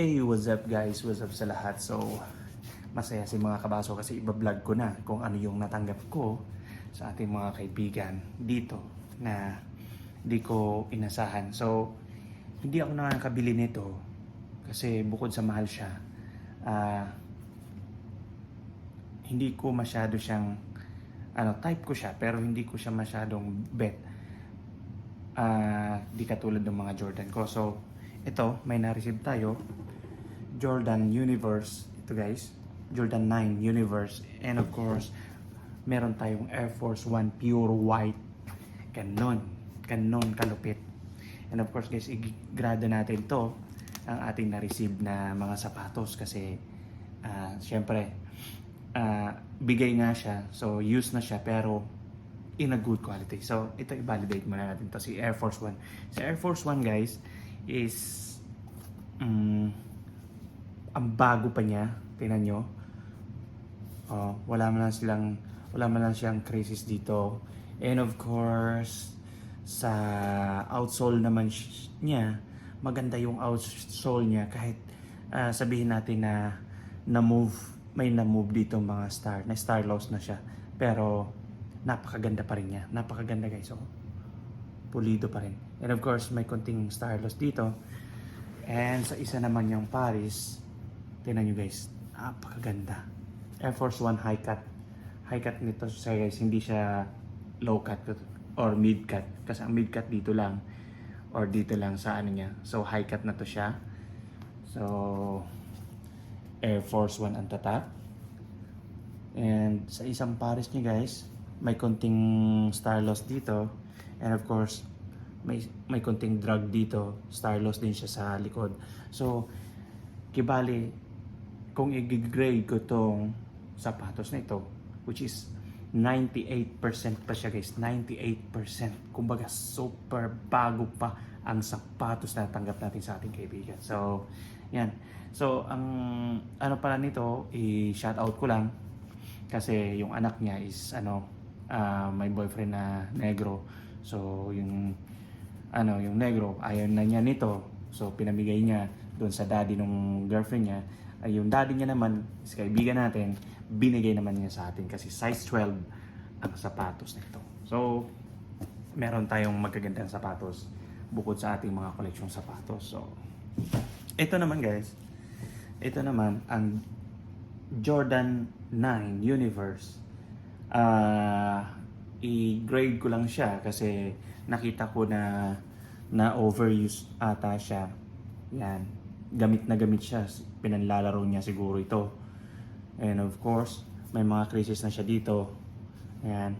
Hey, what's up guys? What's up sa lahat? So, masaya si mga kabaso kasi iba-vlog ko na kung ano yung natanggap ko sa ating mga kaibigan dito na di ko inasahan. So, hindi ako nakakabili nito kasi bukod sa mahal siya, ah, hindi ko masyado siyang ano, type ko siya pero hindi ko siya masyadong bet. Ah, di katulad ng mga Jordan ko. So, ito, may na-receive tayo. Jordan Universe. Ito guys. Jordan 9 Universe. And of course, meron tayong Air Force One Pure White. Ganon. Ganon kalupit. And of course guys, i-grado natin to ang ating na-receive na mga sapatos kasi ah, syempre ah, bigay nga siya so use na siya pero in a good quality so ito i-validate muna natin to si Air Force One si Air Force One guys is mm, ang bago pa niya tingnan nyo. Oh, wala man lang silang wala man lang siyang crisis dito. And of course sa outsole naman niya maganda yung outsole niya kahit ah, sabihin natin na na-move may na-move dito mga star na star loss na siya. Pero napakaganda pa rin niya. Napakaganda guys oh. pulido pa rin. And of course may konting star loss dito. And sa isa naman yung Paris tingnan nyo guys. Napakaganda. Air Force One high cut. High cut nito siya guys. Hindi siya low cut or mid cut. Kasi ang mid cut dito lang or dito lang sa ano niya. So high cut na to siya. So Air Force One ang tatak. And sa isang Paris niya guys may konting star loss dito. And of course may may konting drag dito. Star loss din siya sa likod. So kibali kung i-grade ko tong sapatos na ito which is 98% pa siya guys. 98% kumbaga super bago pa ang sapatos na tanggap natin sa ating kaibigan. So yan. So ang ano pala nito i-shout out ko lang kasi yung anak niya is ano ah, may boyfriend na negro. So yung ano yung negro ayaw na niya nito. So pinamigay niya doon sa daddy ng girlfriend niya ay yung daddy niya naman is kaibigan natin binigay naman niya sa atin kasi size 12 ang sapatos na ito so meron tayong magagandang sapatos bukod sa ating mga koleksyong sapatos. So ito naman guys. Ito naman ang Jordan 9 Universe. Ah i-grade ko lang siya kasi nakita ko na na overuse ata siya. Yan gamit na gamit siya. Pinanlalaro niya siguro ito. And of course may mga creases na siya dito. Yan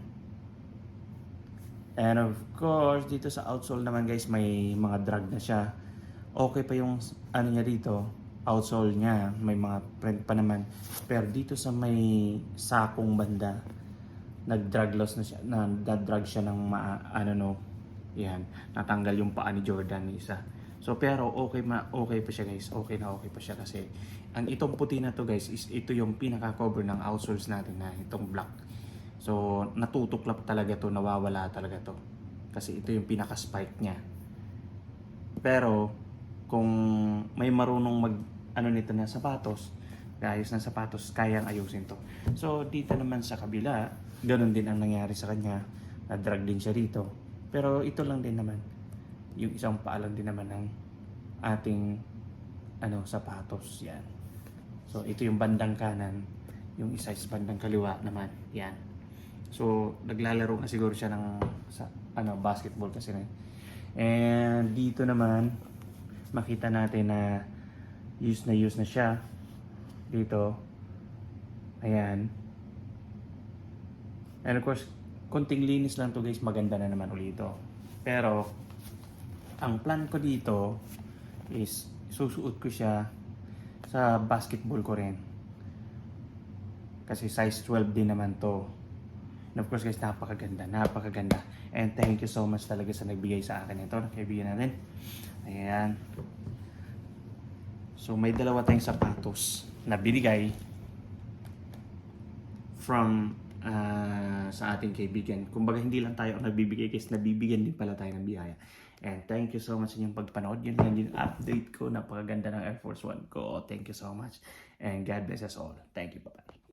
and of course dito sa outsole naman guys may mga drag na siya. Okay pa yung ano niya dito outsole niya. May mga print pa naman. Pero dito sa may sakong banda nag-drag loss na siya na drag siya ng ma, ano no? Yan natanggal yung paa ni Jordan isa so pero okay ma okay pa siya guys okay na okay pa siya kasi ang itong puti na to guys is ito yung pinaka cover ng outsoles natin na itong black so natutuklap talaga to nawawala talaga to kasi ito yung pinaka spike niya pero kung may marunong mag ano nito na sapatos, ayos na sapatos, kayang ayusin to. So dito naman sa kabila, ganun din ang nangyari sa kanya. Na-drag din siya dito. Pero ito lang din naman. Yung isang paalang din naman ng ating ano sapatos. Yan. So ito yung bandang kanan. Yung isa is bandang kaliwa naman. Yan. So naglalaro na siguro siya ng sa, ano basketball kasi na. And dito naman makita natin na use na use na siya dito ayan and of course konting linis lang to guys maganda na naman ulit ito pero ang plan ko dito is susuot ko siya sa basketball ko rin. Kasi size 12 din naman to. And of course guys napakaganda napakaganda. And thank you so much talaga sa nagbigay sa akin ito kaibigan natin. Ayan. So may dalawa tayong sapatos na binigay from ah, sa ating kaibigan. Kumbaga hindi lang tayo ang nagbibigay kasi nabibigyan din pala tayo ng biyaya. And thank you so much sa inyong pagpanood. Yun lang yung update ko. Napakaganda ng Air Force One ko. Thank you so much. And God bless us all. Thank you. Bye-bye.